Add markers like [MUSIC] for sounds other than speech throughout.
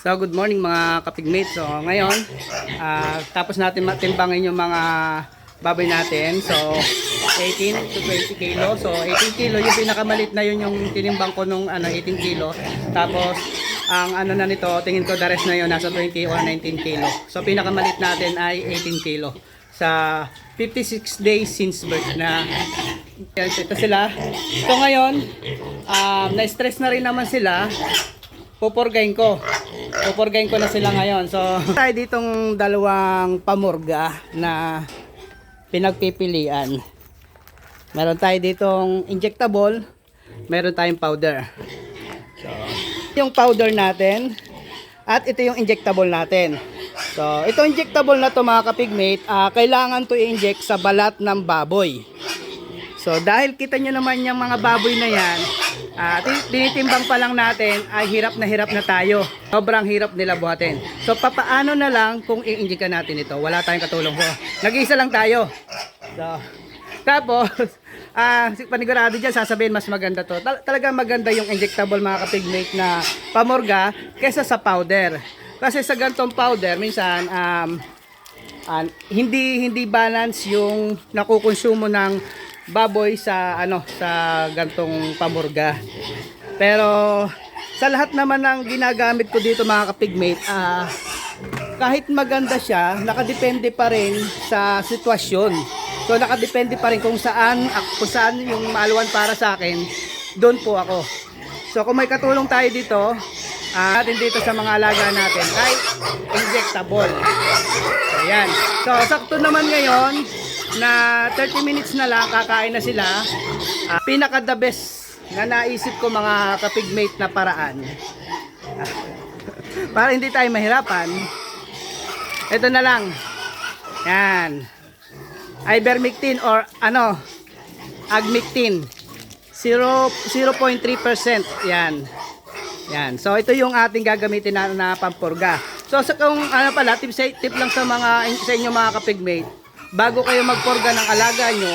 So good morning mga kapigmates. So ngayon, ah, tapos natin matimbangin yung mga baboy natin. So 18 to 20 kilo. So 18 kilo yung pinakamalit na yun yung tinimbang ko nung ano 18 kilo. Tapos ang ano na nito, tingin ko the rest na yun nasa 20 or 19 kilo. So pinakamalit natin ay 18 kilo sa 56 days since birth na ito sila. So ngayon, um, na-stress na rin naman sila pupurgain ko. Pupurgain ko na sila ngayon. So, [LAUGHS] tayo ditong dalawang pamurga na pinagpipilian. Meron tayo ditong injectable, meron tayong powder. So, yung powder natin at ito yung injectable natin. So, ito injectable na to mga kapigmate, ah, kailangan to i-inject sa balat ng baboy. So dahil kita nyo naman yung mga baboy na yan, tin- tinitimbang pa lang natin ay hirap na hirap na tayo. Sobrang hirap nila buhatin. So papaano na lang kung i-inject natin ito? Wala tayong katulong ko. Nag-iisa lang tayo. So, tapos, [LAUGHS] ah, si panigurado dyan, sasabihin mas maganda to. Tal- talagang maganda yung injectable mga kapigmate na pamorga kesa sa powder. Kasi sa gantong powder, minsan, um, Ah, hindi hindi balance yung nakukonsumo ng baboy sa ano sa gantong pamurga. Pero sa lahat naman ng ginagamit ko dito mga kapigmate, ah kahit maganda siya, nakadepende pa rin sa sitwasyon. So nakadepende pa rin kung saan kung saan yung maaluan para sa akin, doon po ako. So kung may katulong tayo dito, ah, natin dito sa mga alaga natin ay injectable. Ayan. So, sakto naman ngayon na 30 minutes na lang kakain na sila. Ah, pinaka the best na naisip ko mga kapigmate na paraan. Ah, [LAUGHS] para hindi tayo mahirapan. Ito na lang. Yan. Ivermectin or ano, agmectin. 0 0.3%. Yan. Yan. So ito yung ating gagamitin na, na pampurga. So sa kung ano pala, tip, tip lang sa mga sa inyo mga kapigmate, bago kayo magpurga ng alaga nyo,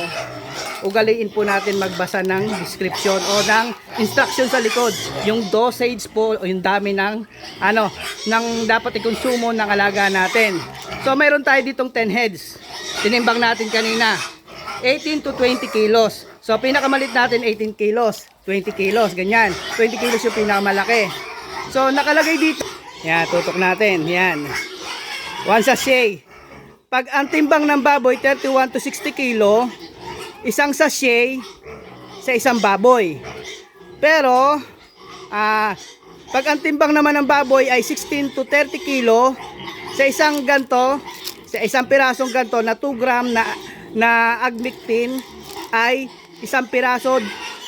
ugaliin po natin magbasa ng description o ng instruction sa likod. Yung dosage po o yung dami ng ano, ng dapat ikonsumo ng alaga natin. So mayroon tayo ditong 10 heads. Tinimbang natin kanina. 18 to 20 kilos. So pinakamalit natin 18 kilos, 20 kilos, ganyan. 20 kilos yung pinakamalaki. So nakalagay dito. Yan, tutok natin. Yan. One sachet. Pag ang timbang ng baboy 31 to 60 kilo, isang sachet sa isang baboy. Pero ah pag ang timbang naman ng baboy ay 16 to 30 kilo, sa isang ganto, sa isang pirasong ganto na 2 gram na na agmectin ay isang piraso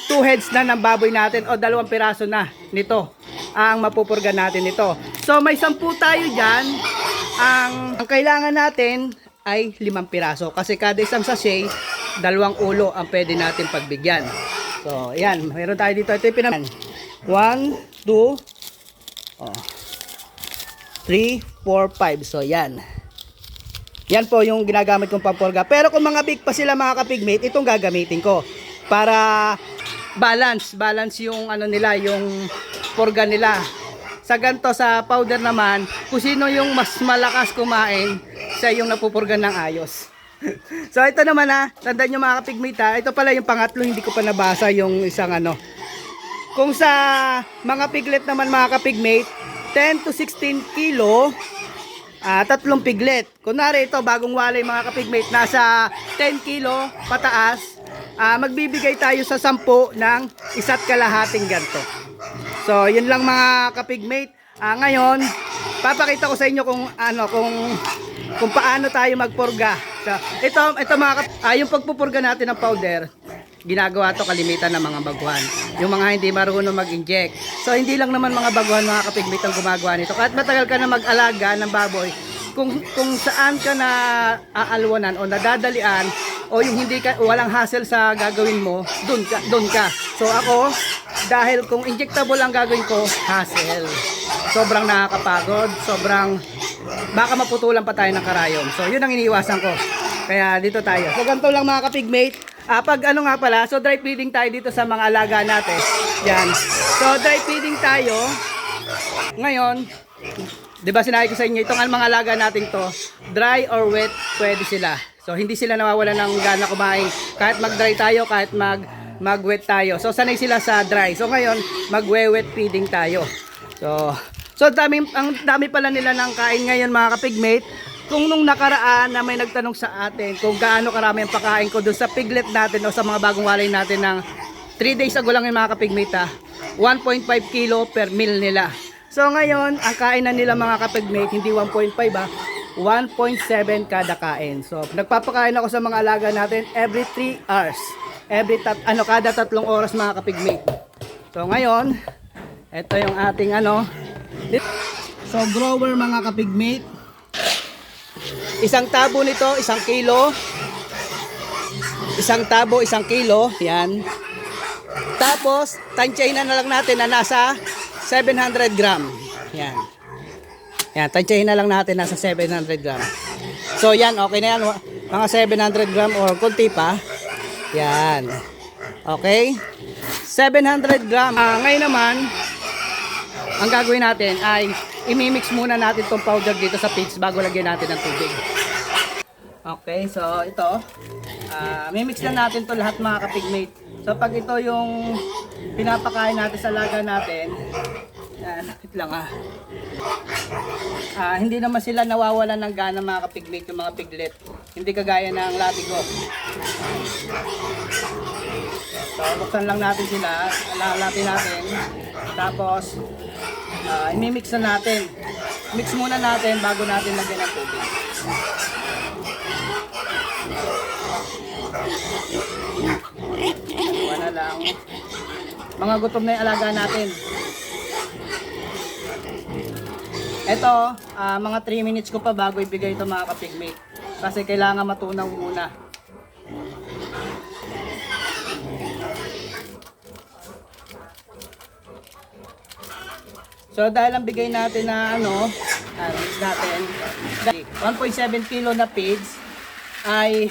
2 heads na ng baboy natin o dalawang piraso na nito ang mapupurga natin nito. So may 10 tayo diyan. Ang, ang kailangan natin ay limang piraso kasi kada isang sachet dalawang ulo ang pwede natin pagbigyan. So, ayan, meron tayo dito. Ito yung pinam... 1, 2, oh, 3, 4, 5. So, yan. Yan po yung ginagamit kong pampurga. Pero kung mga big pa sila mga kapigmate, itong gagamitin ko. Para balance, balance yung ano nila, yung purga nila. Sa ganto sa powder naman, kung sino yung mas malakas kumain, siya yung napupurgan ng ayos. [LAUGHS] so ito naman ha, tandaan nyo mga kapigmate ha, ito pala yung pangatlo, hindi ko pa nabasa yung isang ano. Kung sa mga piglet naman mga kapigmate, 10 to 16 kilo, Ah, tatlong piglet. Kunwari ito, bagong walay mga kapigmate, nasa 10 kilo pataas. Ah, magbibigay tayo sa 10 ng isa't kalahating ganto. So, yun lang mga kapigmate. Ah, ngayon, papakita ko sa inyo kung ano, kung kung paano tayo magpurga. So, ito, ito mga kap- ah, yung pagpupurga natin ng powder, ginagawa to kalimitan ng mga baguhan. Yung mga hindi marunong mag-inject. So hindi lang naman mga baguhan mga kapigmit ang gumagawa nito. Kahit matagal ka na mag-alaga ng baboy, kung kung saan ka na aalwanan o nadadalian o yung hindi ka walang hassle sa gagawin mo, doon ka doon ka. So ako dahil kung injectable ang gagawin ko, hassle. Sobrang nakakapagod, sobrang baka maputulan pa tayo ng karayom. So yun ang iniiwasan ko. Kaya dito tayo. So ganito lang mga kapigmate. Ah, pag ano nga pala, so dry feeding tayo dito sa mga alaga natin. Yan. So dry feeding tayo. Ngayon, di ba sinabi ko sa inyo, itong mga alaga natin to, dry or wet, pwede sila. So, hindi sila nawawala ng gana kumain. Kahit mag-dry tayo, kahit mag mag-wet tayo. So, sanay sila sa dry. So, ngayon, magwe-wet feeding tayo. So, so dami, ang dami pala nila ng kain ngayon mga kapigmate. Kung nung nakaraan na may nagtanong sa atin kung gaano karami ang pakain ko doon sa piglet natin o sa mga bagong walay natin ng 3 days ago lang yung mga kapigmate ha. 1.5 kilo per meal nila. So ngayon, ang kain na nila mga kapigmate, hindi 1.5 ba? 1.7 kada kain. So nagpapakain ako sa mga alaga natin every 3 hours. Every tat ano kada tatlong oras mga kapigmate. So ngayon, ito yung ating ano. So grower mga kapigmate. Isang tabo nito, isang kilo. Isang tabo, isang kilo. Yan. Tapos, tansyahin na lang natin na nasa 700 gram. Yan. Yan, tansyahin na lang natin nasa 700 gram. So, yan, okay na yan. Mga 700 gram or kunti pa. Yan. Okay? 700 gram. Ah, ngayon naman, ang gagawin natin ay imimix muna natin tong powder dito sa pigs bago lagyan natin ng tubig. Okay, so ito, ah mimix na natin to lahat mga kapigmate. So pag ito yung pinapakain natin sa laga natin, yan, wait lang ah. Ah, hindi naman sila nawawalan ng gana mga kapigmate yung mga piglet. Hindi kagaya ng latigo. So, buksan lang natin sila, lalapin natin. Tapos, ah imimix na natin. Mix muna natin bago natin lagyan ng tubig. Wala lang. Mga gutom na yung alaga natin. Ito, ah, mga 3 minutes ko pa bago ibigay ito mga kapigmate. Kasi kailangan matunaw muna. So dahil ang bigay natin na ano, mix natin, 1.7 kilo na pigs ay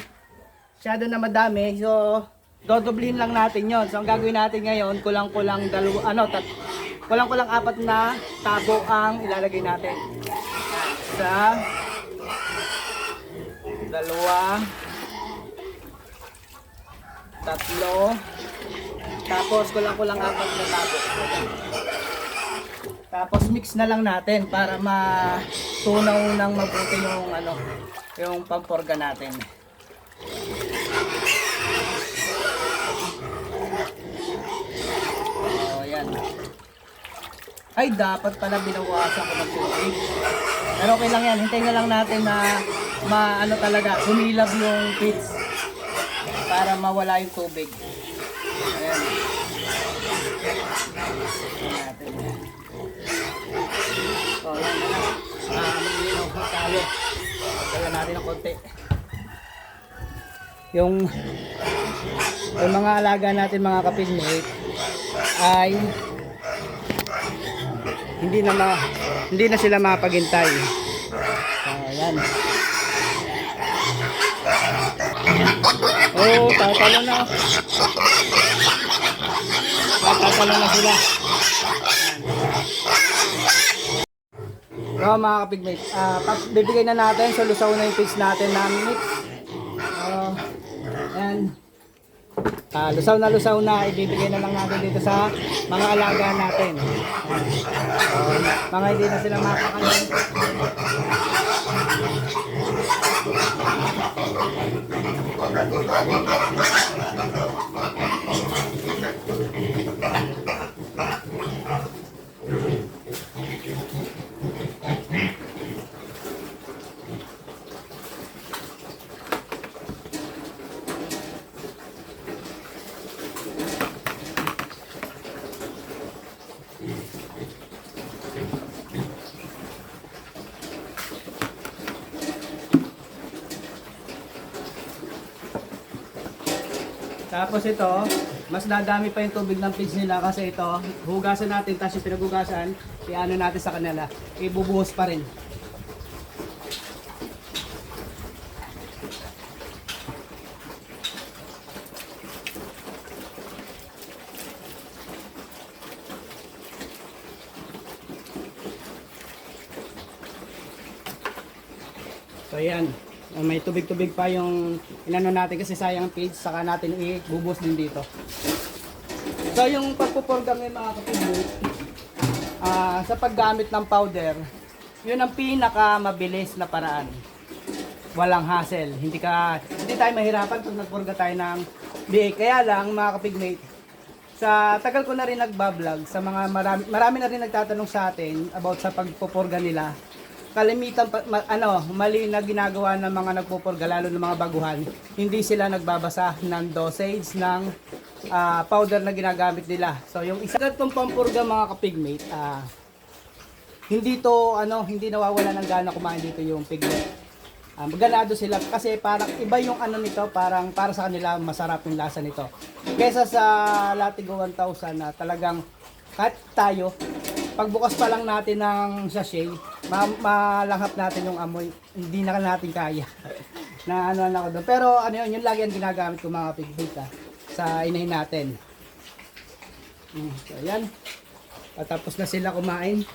masyado na madami. So dodoblihin lang natin 'yon. So ang gagawin natin ngayon, kulang-kulang dalawa ano, tat, kulang-kulang apat na tabo ang ilalagay natin. Isa, dalawa, tatlo, tapos kulang-kulang apat na tabo. Tapos mix na lang natin para matunaw ng mabuti yung ano, yung pamporga natin. Oh, yan. Ay, dapat pala binawasan ko ng tubig. Pero okay lang yan. Hintayin na lang natin na maano talaga, humilab yung pits para mawala yung tubig. Ayan. So, yan na. Ah, maglinaw na tayo. Kaya natin ng konti. Yung yung mga alaga natin mga kapigmate ay hindi na ma, hindi na sila mapaghintay. So, yan. Oh, tatalo na. Tatalo na sila. So mga kapigmate, ah pap- bibigay na natin, so lusaw na yung pigs natin na mix. Uh, and ah lusaw na lusaw na, ibibigay na lang natin dito sa mga alaga natin. So, mga hindi na sila makakain. Tapos ito, mas dadami pa yung tubig ng pigs nila kasi ito, hugasan natin, tapos yung pinaghugasan, iano natin sa kanila. Ibubuhos pa rin. So, ayan. Ah, may tubig-tubig pa yung inano natin kasi sayang ang page, saka natin i-bubos din dito. So yung pagpupurgam ng mga kapatid, ah, sa paggamit ng powder, yun ang pinaka mabilis na paraan. Walang hassle. Hindi ka hindi tayo mahirapan pag nagpurga tayo ng BA. Kaya lang mga kapigmate, sa tagal ko na rin nagbablog, sa mga marami, marami na rin nagtatanong sa atin about sa pagpupurga nila. Kalimitan ano, mali na ginagawa ng mga nagpupurga lalo ng mga baguhan. Hindi sila nagbabasa ng dosage ng ah, powder na ginagamit nila. So yung isa ganitong pampurga mga kapigmate, ah hindi to ano, hindi nawawala ng gana kumain dito yung piglet. Um, ganado sila kasi parang iba yung ano nito, parang para sa kanila masarap yung lasa nito. Kesa sa Latigo 1000 na talagang kahit tayo, pagbukas pa lang natin ng sachet, ma malahap natin yung amoy, hindi na natin kaya. na ano na ako doon. Pero ano yun, yun lagi ang ginagamit ko mga pigbita sa inahin natin. Mm, so yan. Tapos na sila kumain.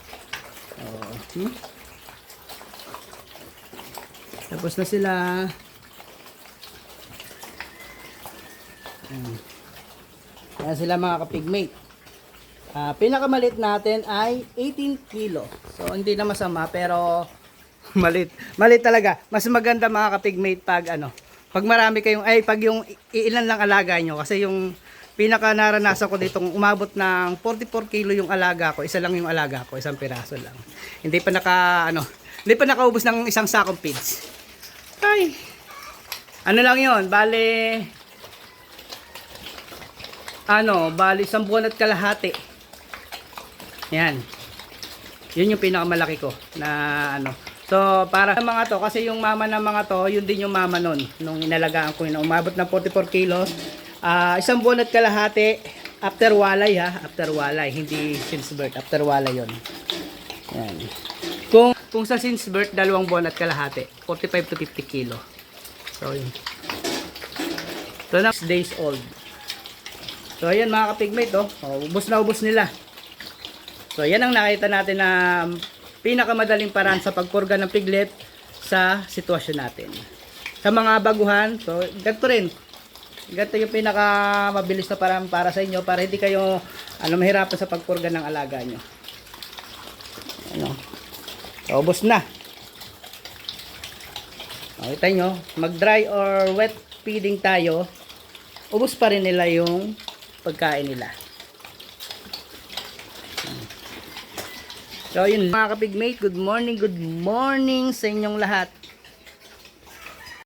Oh, hmm? Tapos na sila. Ayan. Ayan sila mga kapigmate. Ah, pinakamalit natin ay 18 kilo. So hindi na masama pero [LAUGHS] malit. Malit talaga. Mas maganda mga kapigmate pag ano, pag marami kayong ay pag yung ilan lang alaga nyo kasi yung pinaka naranasan ko ditong umabot ng 44 kilo yung alaga ko, isa lang yung alaga ko, isang piraso lang. Hindi pa naka ano, hindi pa nakaubos ng isang sakong feeds. Ay. Ano lang 'yon? Bale ano, bali isang buwan at kalahati. Yan. Yun yung pinakamalaki ko na ano. So, para sa mga to, kasi yung mama ng mga to, yun din yung mama nun. Nung inalagaan ko yun, umabot ng 44 kilos. Ah, isang buwan at kalahati, after walay ha, after walay, hindi since birth, after walay yon. Yan. Kung, kung sa since birth, dalawang buwan at kalahati, 45 to 50 kilo. So, yun. So, na days old. So, ayan mga kapigmate, oh. oh ubos na ubos nila. So, yan ang nakita natin na pinakamadaling paraan sa pagpurga ng piglet sa sitwasyon natin. Sa mga baguhan, so, ganito rin. Ganito yung pinaka mabilis na paraan para sa inyo para hindi kayo ano, mahirapan sa pagpurga ng alaga nyo. Ano? So, ubos na. Nakita nyo, mag-dry or wet feeding tayo, ubos pa rin nila yung pagkain nila. So yun mga kapigmate, good morning, good morning sa inyong lahat.